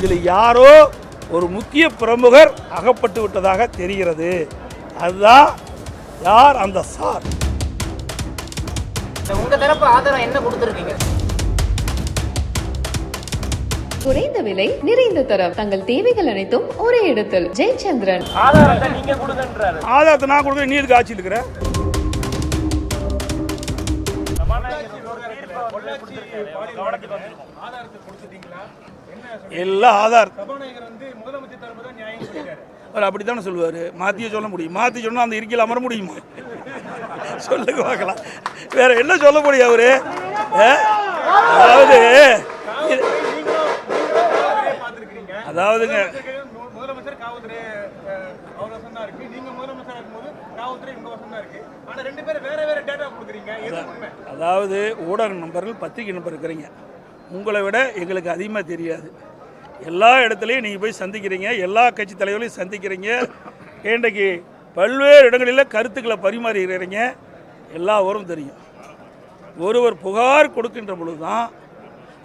இதில் யாரோ ஒரு முக்கிய பிரமுகர் அகப்பட்டு விட்டதாக தெரிகிறது அதுதான் யார் அந்த சார் உங்க தரப்பு ஆதாரம் என்ன கொடுத்துருக்கீங்க குறைந்த விலை நிறைந்த தரம் தங்கள் தேவைகள் அனைத்தும் ஒரே இடத்தில் ஜெயச்சந்திரன் ஆதாரத்தை நீங்க கொடுங்கன்றாரு ஆதாரத்தை நான் கொடுக்குறேன் நீ எதுக்கு ஆட்சியில் இருக்கிற எல்லாம் ஆதார் அவர் அப்படித்தானே சொல்லுவார்? மாற்றியே சொல்ல முடியும். மாற்றி சொன்னால் அந்த இருக்கையில் அமர முடியுமா? சொல்லுங்க பார்க்கலாம். வேற என்ன சொல்ல முடியும் அவரு? அதாவது அதாவதுங்க. தான் தான் அதாவது ஊடக நண்பர்கள் பத்திரிகை நண்பர் இருக்கிறீங்க. உங்களை விட எங்களுக்கு அதிகமாக தெரியாது. எல்லா இடத்துலையும் நீங்கள் போய் சந்திக்கிறீங்க. எல்லா கட்சி தலைவர்களையும் சந்திக்கிறீங்க. இன்றைக்கு பல்வேறு இடங்களில் கருத்துக்களை பரிமாறுகிறீங்க எல்லாவரும் தெரியும். ஒருவர் புகார் கொடுக்கின்ற பொழுது தான்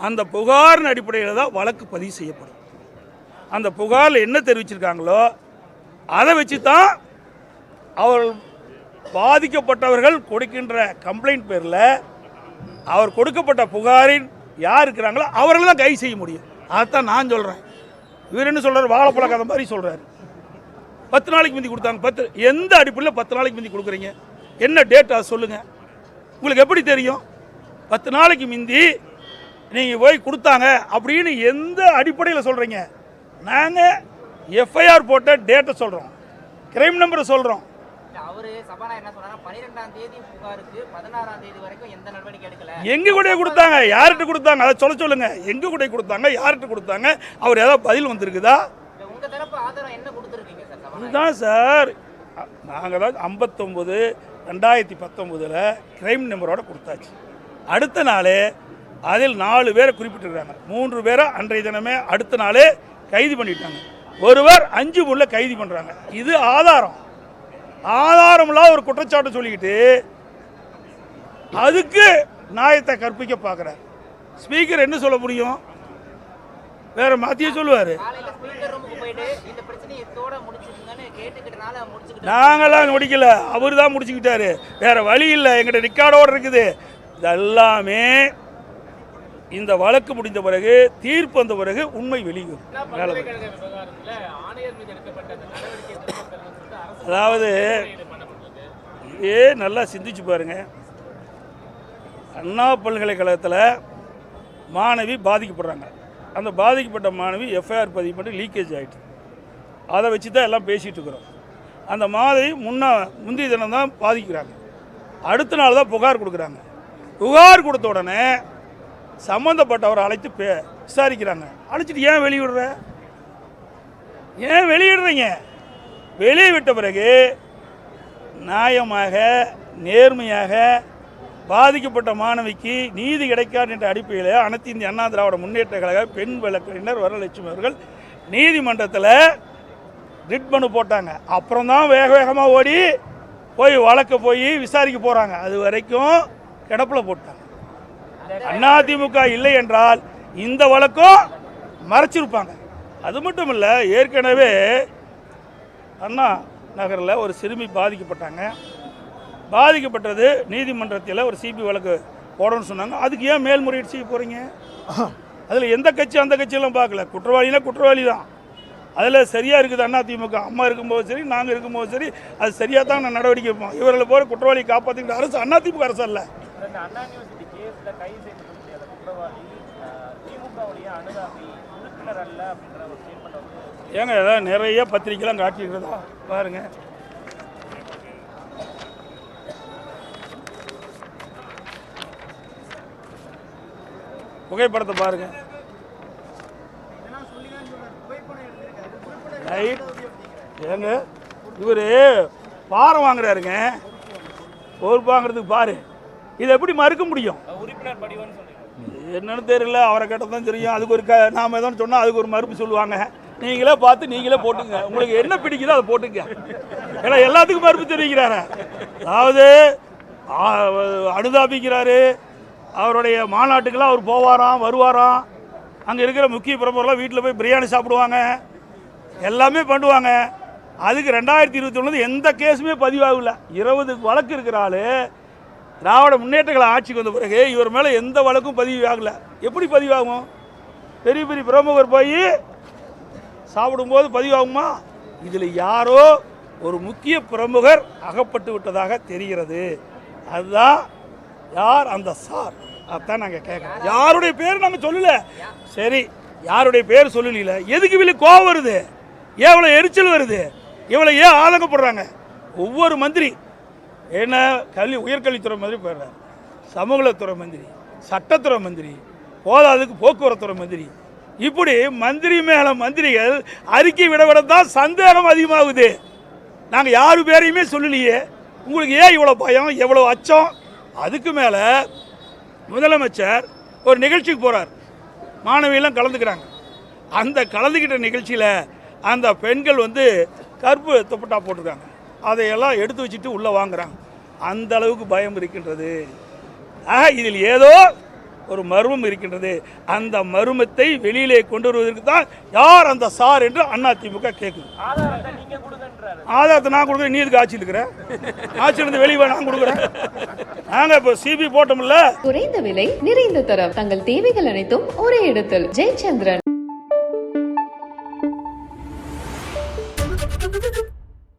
அந்த புகாரின் அடிப்படையில் தான் வழக்கு பதிவு செய்யப்படும். அந்த புகாரில் என்ன தெரிவிச்சிருக்காங்களோ அதை வச்சு தான் அவர் பாதிக்கப்பட்டவர்கள் கொடுக்கின்ற கம்ப்ளைண்ட் பேரில் அவர் கொடுக்கப்பட்ட புகாரின் யார் இருக்கிறாங்களோ அவர்கள் தான் கைது செய்ய முடியும். அதைத்தான் நான் சொல்கிறேன் இவர் என்ன சொல்கிறார் வாழைப்பழ கதை மாதிரி சொல்கிறாரு பத்து நாளைக்கு முந்தி கொடுத்தாங்க. பத்து எந்த அடிப்படையில் பத்து நாளைக்கு முந்தி கொடுக்குறீங்க? என்ன டேட் அதை சொல்லுங்கள் உங்களுக்கு எப்படி தெரியும்? பத்து நாளைக்கு முந்தி நீங்கள் போய் கொடுத்தாங்க அப்படின்னு எந்த அடிப்படையில் சொல்கிறீங்க நாங்கள் எஃப்ஐஆர் போட்ட டேட்டை சொல்கிறோம் கிரைம் நம்பரை சொல்கிறோம் அவரு சபாநாயகர் என்ன சொன்னாங்க பன்னிரெண்டாம் தேதி புகாருக்கு பதினாறாம் தேதி வரைக்கும் எந்த நடவடிக்கை எடுக்கல. எங்க கூட கொடுத்தாங்க? யார்கிட்ட கொடுத்தாங்க? அதை சொல்ல சொல்லுங்க. எங்க கூட கொடுத்தாங்க? யார்கிட்ட கொடுத்தாங்க? அவர் ஏதாவது பதில் வந்திருக்குதா? இல்ல, உங்க தரப்பு ஆதாரம் என்ன கொடுத்துருக்கீங்க சார் இதுதான் சார். நாங்கள் தான் ஐம்பத்தொம்போது ரெண்டாயிரத்தி பத்தொம்போதில் கிரைம் நம்பரோட கொடுத்தாச்சு. அடுத்த நாளே அதில் நாலு பேரை குறிப்பிட்டிருக்காங்க. மூன்று பேரை அன்றைய தினமே அடுத்த நாளே கைது பண்ணிட்டாங்க. ஒருவர் அஞ்சு முள்ள கைது பண்ணுறாங்க இது ஆதாரம். ஆதாரமில்லாத ஒரு குற்றச்சாட்டு சொல்லிக்கிட்டு அதுக்கு நியாயத்தை கற்பிக்க பார்க்குறார் ஸ்பீக்கர் என்ன சொல்ல முடியும்? வேற மாத்தியே சொல்லுவார். நாங்களாம் முடிக்கல அவர் தான் முடிச்சுக்கிட்டாரு. வேற வழி இல்லை. எங்கிட்ட ரெக்கார்டோடு இருக்குது. இதெல்லாமே இந்த வழக்கு முடிந்த பிறகு தீர்ப்பு வந்த பிறகு உண்மை வெளியும் வேலை அதாவது இதே நல்லா சிந்திச்சு பாருங்க. அண்ணா பல்கலைக்கழகத்தில் மாணவி பாதிக்கப்படுறாங்க. அந்த பாதிக்கப்பட்ட மாணவி எஃப்ஐஆர் பதிவு பண்ணி லீக்கேஜ் ஆகிட்டு அதை வச்சு தான் எல்லாம் பேசிகிட்டு இருக்கிறோம். அந்த மாதிரி முன்ன முந்தைய தினம் தான் பாதிக்கிறாங்க. அடுத்த நாள் தான் புகார் கொடுக்குறாங்க. புகார் கொடுத்த உடனே சம்மந்தப்பட்டவரை அழைத்து பே விசாரிக்கிறாங்க. அழைச்சிட்டு ஏன் வெளியிடுற? ஏன் வெளியிடுறீங்க? வெளியே விட்ட பிறகு நியாயமாக நேர்மையாக பாதிக்கப்பட்ட மாணவிக்கு நீதி கிடைக்காது என்ற அடிப்படையில் அனைத்து இந்திய அண்ணா திராவிட முன்னேற்ற கழக பெண் வழக்கறிஞர் வரலட்சுமி அவர்கள் நீதிமன்றத்தில் ரிட் மனு போட்டாங்க. அப்புறம் தான் வேக வேகமாக ஓடி போய் வழக்க போய் விசாரிக்க போகிறாங்க அது வரைக்கும் கிடப்பில் போட்டாங்க. அதிமுக இல்லை என்றால் இந்த வழக்கும் மறைச்சிருப்பாங்க. அது மட்டும் இல்லை ஏற்கனவே அண்ணா நகரில் ஒரு சிறுமி பாதிக்கப்பட்டாங்க. பாதிக்கப்பட்டது நீதிமன்றத்தில் ஒரு சிபி வழக்கு போடணும்னு சொன்னாங்க. அதுக்கு ஏன் மேல்முறையீடு செய்ய போகிறீங்க அதில் எந்த கட்சி அந்த கட்சியெல்லாம் பார்க்கல. குற்றவாளினா குற்றவாளி தான். அதில் சரியாக இருக்குது அண்ணா திமுக. அம்மா இருக்கும்போது சரி நாங்கள் இருக்கும்போது சரி. அது சரியாக தான் நான் நடவடிக்கை வைப்போம் இவர்களை போகிற குற்றவாளி காப்பாற்றிக்கிட்ட அரசு அண்ணா திமுக அரசு அல்ல. குற்றவாளி திமுகவுடைய அனுதாபி உறுப்பினர் அல்ல அப்படின்ற ஒரு ஏங்க ஏதாவது நிறைய பத்திரிக்கைலாம் காட்டியிருக்கிறதா? பாருங்க. புகைப்படத்தை பாருங்க. ரைட் ஏங்க இவர் பாரம் வாங்குறாருங்க. பொறுப்பு வாங்குறதுக்கு பாரு. இதை எப்படி மறுக்க முடியும்? என்னன்னு தெரியல அவரை கேட்டால் தான் தெரியும். அதுக்கு ஒரு க நாம் எதோ சொன்னால் அதுக்கு ஒரு மறுப்பு சொல்லுவாங்க. நீங்களே பார்த்து நீங்களே போட்டுங்க. உங்களுக்கு என்ன பிடிக்குதோ அதை போட்டுங்க. ஏன்னா எல்லாத்துக்கும் மறுப்பு தெரிவிக்கிறாரு. அதாவது அனுதாபிக்கிறாரு. அவருடைய மாநாட்டுக்கெல்லாம் அவர் போவாராம் வருவாராம். அங்கே இருக்கிற முக்கிய பிரமுகர்லாம் வீட்டில் போய் பிரியாணி சாப்பிடுவாங்க. எல்லாமே பண்ணுவாங்க. அதுக்கு ரெண்டாயிரத்தி இருபத்தி ஒன்று எந்த கேஸுமே பதிவாகல. இருபது வழக்கு இருக்கிற ஆள் திராவிட முன்னேற்றங்களை ஆட்சிக்கு வந்த பிறகு இவர் மேலே எந்த வழக்கும் பதிவு ஆகல. எப்படி பதிவாகும்? பெரிய பெரிய பிரமுகர் போய் சாப்பிடும்போது பதிவாகுமா? இதில் யாரோ ஒரு முக்கிய பிரமுகர் அகப்பட்டு விட்டதாக தெரிகிறது. அதுதான் யார் அந்த சார்? அதான் நாங்கள் கேட்குறோம் யாருடைய பேர் நாங்கள் சொல்லல. சரி யாருடைய பேர் சொல்லல எதுக்கு இவ்வளோ கோவம் வருது? ஏன் இவ்வளோ எரிச்சல் வருது? இவ்வளோ ஏன் ஆதங்கப்படுறாங்க? ஒவ்வொரு மந்திரி என்ன கல்வி உயர்கல்வித்துறை மந்திரி போயிடுறாரு. சமூகத்துறை மந்திரி சட்டத்துறை மந்திரி போதாதுக்கு போக்குவரத்துறை மந்திரி இப்படி மந்திரி மேல மந்திரிகள் அறிக்கை விட விட தான் சந்தேகம் அதிகமாகுது. நாங்கள் யாரு பேரையுமே சொல்லலையே. உங்களுக்கு ஏன் இவ்வளோ பயம் எவ்வளோ அச்சம்? அதுக்கு மேலே முதலமைச்சர் ஒரு நிகழ்ச்சிக்கு போகிறார் மாணவியெல்லாம் கலந்துக்கிறாங்க. அந்த கலந்துக்கிட்ட நிகழ்ச்சியில் அந்த பெண்கள் வந்து கருப்பு துப்பட்டா போட்டிருக்காங்க. அதையெல்லாம் எடுத்து வச்சுட்டு உள்ளே வாங்குறாங்க. அந்த அளவுக்கு பயம் இருக்கின்றது. ஆக இதில் ஏதோ ஒரு மர்மம் இருக்கின்றது. அந்த மர்மத்தை வெளியிலே கொண்டு வருவதற்கு தான் யார் அந்த சார் என்று அதிமுக கேட்குது ஆதாரத்தை நீங்க கொடுங்கன்றாரு. ஆதாரத்தை நான் கொடுக்குறேன். நீ எதுக்கு ஆட்சியில் இருக்கிற? ஆட்சியில் இருந்து வெளியே நான் கொடுக்குறேன். நாங்கள் இப்போ சிபி போட்டோம்ல. குறைந்த விலை நிறைந்த தரம். தங்கள் தேவைகள் அனைத்தும் ஒரே இடத்தில். ஜெயச்சந்திரன்.